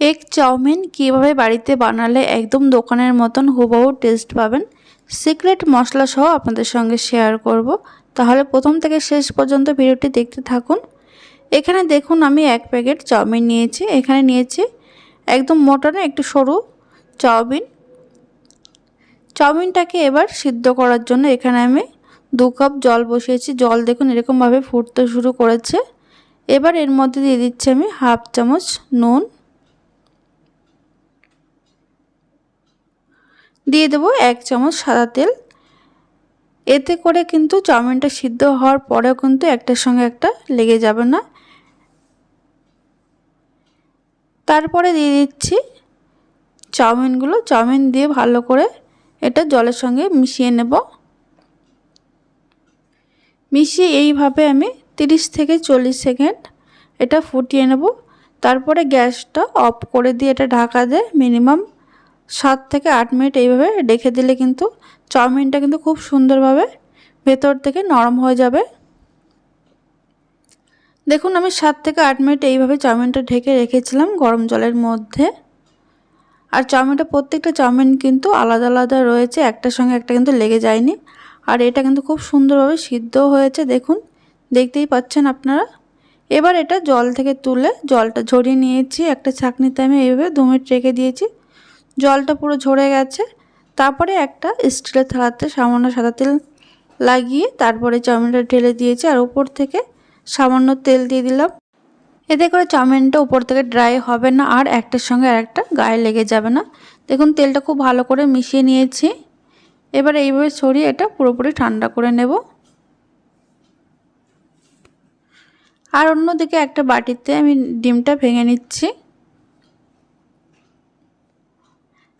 Egg chowmein কীভাবে বাড়িতে বানালে একদম দোকানের মতন হুবহু টেস্ট পাবেন? সিক্রেট মশলা সহ আপনাদের সঙ্গে শেয়ার করব। তাহলে প্রথম থেকে শেষ পর্যন্ত ভিডিওটি দেখতে থাকুন। এখানে দেখুন, আমি এক প্যাকেট চাউমিন নিয়েছি। এখানে নিয়েছি একদম মোটা একটু সরু চাউমিন। চাউমিনটাকে এবার সিদ্ধ করার জন্য এখানে আমি দু কাপ জল বসিয়েছি। জল দেখুন এরকমভাবে ফুটতে শুরু করেছে। এবার এর মধ্যে দিয়ে দিচ্ছি আমি হাফ চামচ নুন। দিয়ে দেবো এক চামচ সাদা তেল। এতে করে কিন্তু চাউমিনটা সিদ্ধ হওয়ার পরেও কিন্তু একটার সঙ্গে একটা লেগে যাবে না। তারপরে দিয়ে দিচ্ছি চাউমিনগুলো। চাউমিন দিয়ে ভালো করে এটা জলের সঙ্গে মিশিয়ে নেব। মিশিয়ে এইভাবে আমি 30 থেকে চল্লিশ সেকেন্ড এটা ফুটিয়ে নেব। তারপরে গ্যাসটা অফ করে দিয়ে এটা ঢাকা দেয় মিনিমাম সাত থেকে আট মিনিট এইভাবে রেখে দিলে কিন্তু চাউমিনটা কিন্তু খুব সুন্দরভাবে ভেতর থেকে নরম হয়ে যাবে। দেখুন, আমি সাত থেকে আট মিনিট এইভাবে চাউমিনটা ঢেকে রেখেছিলাম গরম জলের মধ্যে। আর চাউমিনটা প্রত্যেকটা চাউমিন কিন্তু আলাদা আলাদা রয়েছে একটার সঙ্গে একটা কিন্তু লেগে যায়নি। আর এটা কিন্তু খুব সুন্দরভাবে সিদ্ধ হয়েছে, দেখুন। দেখতেই পাচ্ছেন আপনারা। এবার এটা জল থেকে তুলে জলটা ঝরিয়ে নিয়েছি, একটা ছাঁকনিতে আমি এইভাবে দু মিনিট রেখে দিয়েছি। জলটা পুরো ঝরে গেছে। তারপরে একটা স্টিলের থালাতে সামান্য সাদা তেল লাগিয়ে তারপরে চাউমিনটা ঢেলে দিয়েছি আর উপর থেকে সামান্য তেল দিয়ে দিলাম। এতে করে চাউমিনটা উপর থেকে ড্রাই হবে না আর একটার সঙ্গে আর একটা গায়ে লেগে যাবে না। দেখুন, তেলটা খুব ভালো করে মিশিয়ে নিয়েছি। এবার এইভাবে সরিয়ে এটা পুরোপুরি ঠান্ডা করে নেব। আর অন্যদিকে একটা বাটিতে আমি ডিমটা ভেঙে নিচ্ছি।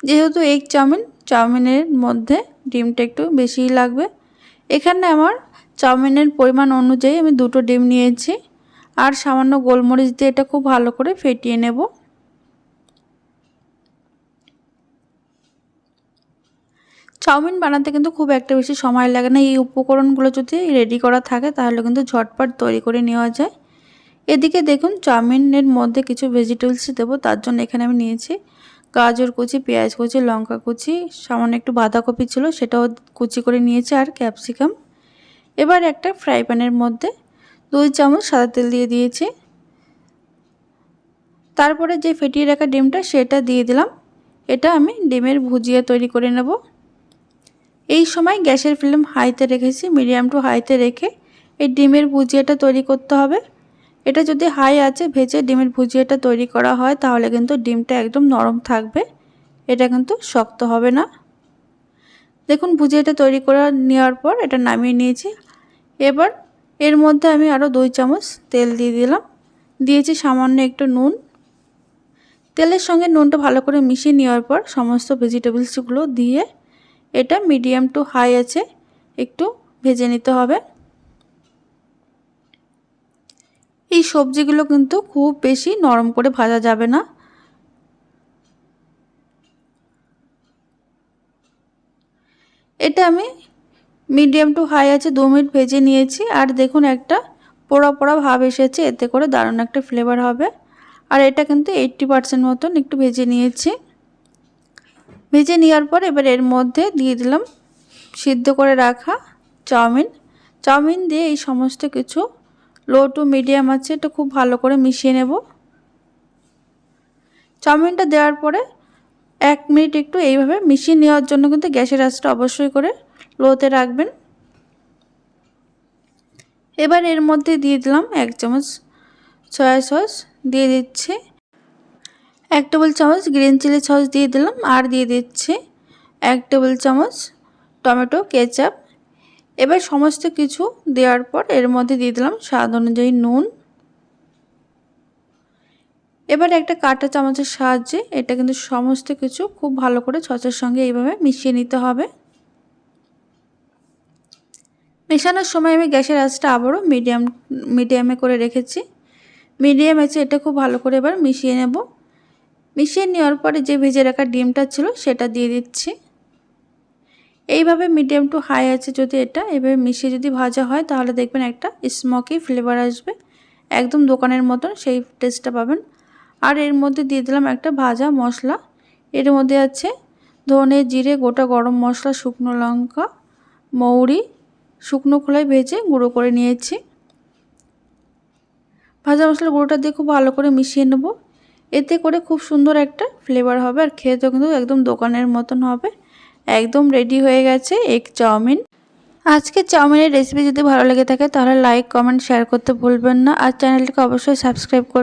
যেহেতু এগ চাউমিন, চাউমিনের মধ্যে ডিমটা একটু বেশিই লাগবে। এখানে আমার চাউমিনের পরিমাণ অনুযায়ী আমি দুটো ডিম নিয়েছি। আর সামান্য গোলমরিচ দিয়ে এটা খুব ভালো করে ফেটিয়ে নেব। চাউমিন বানাতে কিন্তু খুব একটা বেশি সময় লাগে না। এই উপকরণগুলো যদি রেডি করা থাকে, তাহলে কিন্তু ঝটপট তৈরি করে নেওয়া যায়। এদিকে দেখুন, চাউমিনের মধ্যে কিছু ভেজিটেবলস দেবো, তার জন্য এখানে আমি নিয়েছি গাজর কুচি, পেঁয়াজ কুচি, লঙ্কা কুচি, সামান্য একটু বাঁধাকপি ছিল সেটাও কুচি করে নিয়েছি আর ক্যাপসিকাম। এবার একটা ফ্রাই প্যানের মধ্যে দুই চামচ সাদা তেল দিয়ে দিয়েছি। তারপরে যে ফেটিয়ে রাখা ডিমটা সেটা দিয়ে দিলাম। এটা আমি ডিমের ভুজিয়া তৈরি করে নেব। এই সময় গ্যাসের ফ্লেম হাইতে রেখেছি, মিডিয়াম টু হাইতে রেখে এই ডিমের ভুজিয়াটা তৈরি করতে হবে। এটা যদি হাই আছে, ভেজে ডিমের ভুজিয়াটা তৈরি করা হয়, তাহলে কিন্তু ডিমটা একদম নরম থাকবে। এটা কিন্তু শক্ত হবে না। দেখুন, ভুজিয়াটা তৈরি করে নেওয়ার পর এটা নামিয়ে নিয়েছি। এবার এর মধ্যে আমি আরও দুই চামচ তেল দিয়ে দিলাম। দিয়েছি সামান্য একটু নুন। তেলের সঙ্গে নুনটা ভালো করে মিশিয়ে নেওয়ার পর সমস্ত ভেজিটেবলসগুলো দিয়ে এটা মিডিয়াম টু হাই আছে, একটু ভেজে নিতে হবে। এই সবজিগুলো কিন্তু খুব বেশি নরম করে ভাজা যাবে না। এটা আমি মিডিয়াম টু হাই আছে, দু মিনিট ভেজে নিয়েছি। আর দেখুন একটা পোড়া পোড়া ভাব এসেছে, এতে করে দারুণ একটা ফ্লেভার হবে। আর এটা কিন্তু এইট্টি পারসেন্ট মতন একটু ভেজে নিয়েছি। ভেজে নেওয়ার পর এবার এর মধ্যে দিয়ে দিলাম সিদ্ধ করে রাখা চাউমিন। চাউমিন দিয়ে এই সমস্ত কিছু লো টু মিডিয়াম আছে, এটা খুব ভালো করে মিশিয়ে নেব। চাউমিনটা দেওয়ার পরে এক মিনিট একটু এইভাবে মিশিয়ে নেওয়ার জন্য কিন্তু গ্যাসের আঁচটা অবশ্যই করে লোতে রাখবেন। এবার এর মধ্যে দিয়ে দিলাম এক চামচ সয়া সস, দিয়ে দিচ্ছি এক টেবিল চামচ গ্রিন চিলি সস দিয়ে দিলাম, আর দিয়ে দিচ্ছি এক টেবিল চামচ টমেটো কেচাপ। এবার সমস্ত কিছু দেওয়ার পর এর মধ্যে দিয়ে দিলাম স্বাদ অনুযায়ী নুন। এবার একটা কাঁটা চামচের সাহায্যে এটা কিন্তু সমস্ত কিছু খুব ভালো করে ছচের সঙ্গে এইভাবে মিশিয়ে নিতে হবে। মেশানোর সময় আমি গ্যাসের আঁচটা আবারও মিডিয়াম, মিডিয়ামে করে রেখেছি। মিডিয়াম আছে এটা খুব ভালো করে এবার মিশিয়ে নেব। মিশিয়ে নেওয়ার পরে যে ভেজে রাখা ডিমটা ছিল সেটা দিয়ে দিচ্ছি। এইভাবে মিডিয়াম টু হাই আছে যদি এটা, এভাবে মিশিয়ে যদি ভাজা হয়, তাহলে দেখবেন একটা স্মোকি ফ্লেভার আসবে। একদম দোকানের মতন সেই টেস্টটা পাবেন। আর এর মধ্যে দিয়ে দিলাম একটা ভাজা মশলা। এর মধ্যে আছে ধনে জিরে, গোটা গরম মশলা, শুকনো লঙ্কা, মৌরি, শুকনো খোলায় ভেজে গুঁড়ো করে নিয়েছি। ভাজা মশলা গুঁড়োটা দিয়ে খুব ভালো করে মিশিয়ে নেব। এতে করে খুব সুন্দর একটা ফ্লেভার হবে আর খেতেও কিন্তু একদম দোকানের মতন হবে। একদম রেডি হয়ে গেছে এগ চাউমিন আজকে চাউমিনের রেসিপি যদি ভালো লেগে থাকে, তাহলে লাইক কমেন্ট শেয়ার করতে ভুলবেন না। আর চ্যানেলটিকে অবশ্যই সাবস্ক্রাইব করে